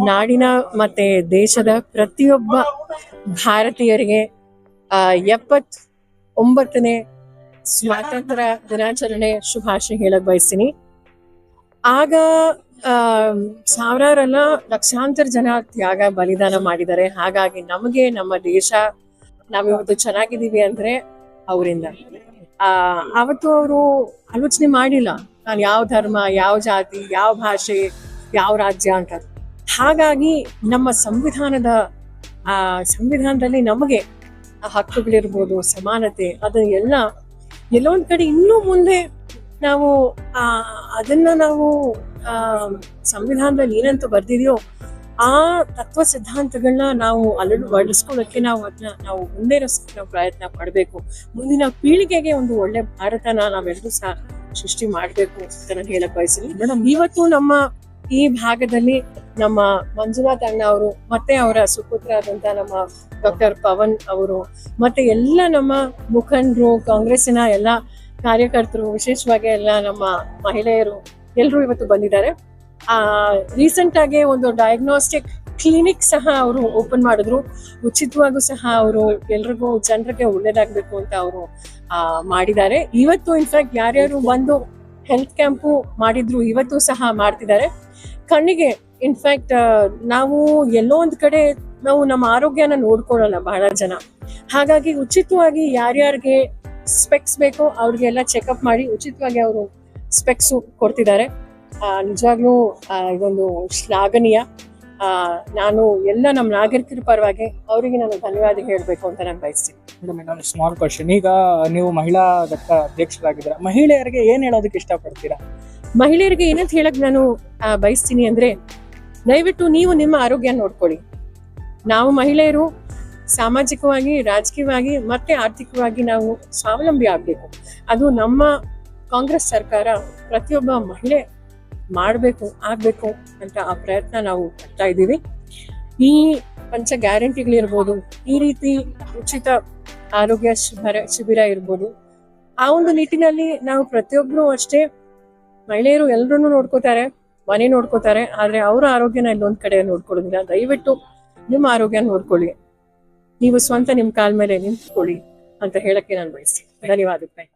ನಾಡಿನ ಮತ್ತೆ ದೇಶದ ಪ್ರತಿಯೊಬ್ಬ ಭಾರತೀಯರಿಗೆ ಎಪ್ಪತ್ ಒಂಬತ್ತನೇ ಸ್ವಾತಂತ್ರ್ಯ ದಿನಾಚರಣೆ ಶುಭಾಶಯ ಹೇಳಕ್ ಬಯಸ್ತೀನಿ. ಆಗ ಸಾವಿರಾರಲ್ಲ ಲಕ್ಷಾಂತರ ಜನ ತ್ಯಾಗ ಬಲಿದಾನ ಮಾಡಿದ್ದಾರೆ. ಹಾಗಾಗಿ ನಮಗೆ ನಮ್ಮ ದೇಶ, ನಾವಿವತ್ತು ಚೆನ್ನಾಗಿದ್ದೀವಿ ಅಂದ್ರೆ ಅವರಿಂದ. ಆ, ಅವತ್ತು ಅವರು ಆಲೋಚನೆ ಮಾಡಿಲ್ಲ, ನಾನು ಯಾವ ಧರ್ಮ, ಯಾವ ಜಾತಿ, ಯಾವ ಭಾಷೆ, ಯಾವ ರಾಜ್ಯ ಅಂತ. ಹಾಗಾಗಿ ನಮ್ಮ ಸಂವಿಧಾನದ ಆ ಸಂವಿಧಾನದಲ್ಲಿ ನಮಗೆ ಆ ಹಕ್ಕುಗಳಿರ್ಬೋದು ಸಮಾನತೆ ಅದನ್ನೆಲ್ಲ ಎಲ್ಲ ಒಂದ್ ಕಡೆ ಇನ್ನೂ ಮುಂದೆ ನಾವು ಆ ಅದನ್ನ ನಾವು ಆ ಸಂವಿಧಾನದಲ್ಲಿ ಏನಂತ ಬರ್ದಿದೆಯೋ ಆ ತತ್ವ ಸಿದ್ಧಾಂತಗಳನ್ನ ನಾವು ಅಳವಡಿಸ್ಕೊಳ್ಳೋಕೆ ನಾವು ಅದನ್ನ ನಾವು ಮುಂದೆ ನಾವು ಪ್ರಯತ್ನ ಪಡಬೇಕು. ಮುಂದಿನ ಪೀಳಿಗೆಗೆ ಒಂದು ಒಳ್ಳೆ ಭಾರತನ ನಾವೆಲ್ಲರೂ ಸಹ ಸೃಷ್ಟಿ ಮಾಡಬೇಕು ಅಂತ ನಾನು ಹೇಳಕ್ ಬಯಸ್ತೀನಿ. ಮೇಡಮ್ ಇವತ್ತು ನಮ್ಮ ಈ ಭಾಗದಲ್ಲಿ ನಮ್ಮ ಮಂಜುನಾಥ್ ಅಣ್ಣ ಅವರು, ಮತ್ತೆ ಅವರ ಸುಪುತ್ರರಾದಂತ ನಮ್ಮ ಡಾಕ್ಟರ್ ಪವನ್ ಅವರು, ಮತ್ತೆ ಎಲ್ಲ ನಮ್ಮ ಮುಖಂಡರು, ಕಾಂಗ್ರೆಸ್ಸಿನ ಎಲ್ಲ ಕಾರ್ಯಕರ್ತರು, ವಿಶೇಷವಾಗಿ ಎಲ್ಲ ನಮ್ಮ ಮಹಿಳೆಯರು ಎಲ್ಲರೂ ಇವತ್ತು ಬಂದಿದ್ದಾರೆ. ಆ ರೀಸೆಂಟ್ ಆಗಿ ಒಂದು ಡಯಾಗ್ನೋಸ್ಟಿಕ್ ಕ್ಲಿನಿಕ್ ಸಹ ಅವರು ಓಪನ್ ಮಾಡಿದ್ರು. ಉಚಿತವಾಗೂ ಸಹ ಅವರು ಎಲ್ರಿಗೂ, ಜನರಿಗೆ ಒಳ್ಳೇದಾಗಬೇಕು ಅಂತ ಅವರು ಮಾಡಿದ್ದಾರೆ. ಇವತ್ತು ಇನ್ಫ್ಯಾಕ್ಟ್ ಯಾರ್ಯಾರು ಬಂದು ಹೆಲ್ತ್ ಕ್ಯಾಂಪು ಮಾಡಿದ್ರು, ಇವತ್ತು ಸಹ ಮಾಡ್ತಿದ್ದಾರೆ. ಕಣ್ಣಿಗೆ ಇನ್ಫ್ಯಾಕ್ಟ್ ನಾವು ಎಲ್ಲೋ ಒಂದ್ ಕಡೆ ನಾವು ನಮ್ಮ ಆರೋಗ್ಯನ ನೋಡ್ಕೊಳ್ಳಲ್ಲ ಬಹಳ ಜನ. ಹಾಗಾಗಿ ಉಚಿತವಾಗಿ ಯಾರ್ಯಾರಿಗೆ ಸ್ಪೆಕ್ಸ್ ಬೇಕೋ ಅವ್ರಿಗೆಲ್ಲ ಚೆಕಪ್ ಮಾಡಿ ಉಚಿತವಾಗಿ ಅವರು ಸ್ಪೆಕ್ಸ್ ಕೊಡ್ತಿದ್ದಾರೆ. ನಿಜವಾಗ್ಲೂ ಇದೊಂದು ಶ್ಲಾಘನೀಯ. ನಾನು ಎಲ್ಲ ನಮ್ಮ ನಾಗರಿಕರ ಪರವಾಗಿ ಅವರಿಗೆ ನಾನು ಧನ್ಯವಾದ ಹೇಳಬೇಕು ಅಂತ ನಾನು ಬಯಸ್ತೀನಿ. ಸ್ಮಾಲ್ ಕ್ವಶನ್ ಈಗ ನೀವು ಮಹಿಳಾ ದತ್ತ ಅಧ್ಯಕ್ಷರಾಗಿದ್ದೀರಾ? ಮಹಿಳೆಯರಿಗೆ ಏನ್ ಹೇಳೋದಕ್ಕೆ ಇಷ್ಟಪಡ್ತೀರಾ? ಮಹಿಳೆಯರಿಗೆ ಏನಂತ ಹೇಳಕ್ ನಾನು ಬಯಸ್ತೀನಿ ಅಂದ್ರೆ ದಯವಿಟ್ಟು ನೀವು ನಿಮ್ಮ ಆರೋಗ್ಯ ನೋಡ್ಕೊಳ್ಳಿ. ನಾವು ಮಹಿಳೆಯರು ಸಾಮಾಜಿಕವಾಗಿ, ರಾಜಕೀಯವಾಗಿ ಮತ್ತೆ ಆರ್ಥಿಕವಾಗಿ ನಾವು ಸ್ವಾವಲಂಬಿ ಆಗ್ಬೇಕು. ಅದು ನಮ್ಮ ಕಾಂಗ್ರೆಸ್ ಸರ್ಕಾರ ಪ್ರತಿಯೊಬ್ಬ ಮಹಿಳೆ ಮಾಡಬೇಕು, ಆಗ್ಬೇಕು ಅಂತ ಆ ಪ್ರಯತ್ನ ನಾವು ಪಡ್ತಾ ಇದ್ದೀವಿ. ಈ ಪಂಚ ಗ್ಯಾರಂಟಿಗಳಿರ್ಬೋದು, ಈ ರೀತಿ ಉಚಿತ ಆರೋಗ್ಯ ಶಿಬಿರ ಶಿಬಿರ ಇರ್ಬೋದು. ಆ ಒಂದು ನಿಟ್ಟಿನಲ್ಲಿ ನಾವು ಪ್ರತಿಯೊಬ್ಬರು ಅಷ್ಟೇ ಮಹಿಳೆಯರು ಎಲ್ಲರನ್ನೂ ನೋಡ್ಕೋತಾರೆ, ಮನೆ ನೋಡ್ಕೋತಾರೆ, ಆದರೆ ಅವರ ಆರೋಗ್ಯನ ಇಲ್ಲೊಂದು ಕಡೆ ನೋಡ್ಕೊಳ್ಳೋದಿಲ್ಲ. ದಯವಿಟ್ಟು ನಿಮ್ಮ ಆರೋಗ್ಯ ನೋಡ್ಕೊಳ್ಳಿ. ನೀವು ಸ್ವಂತ ನಿಮ್ಮ ಕಾಲ ಮೇಲೆ ನಿಂತ್ಕೊಳ್ಳಿ ಅಂತ ಹೇಳಕ್ಕೆ ನಾನು ಬಯಸ್ತೀನಿ. ಧನ್ಯವಾದಗಳು.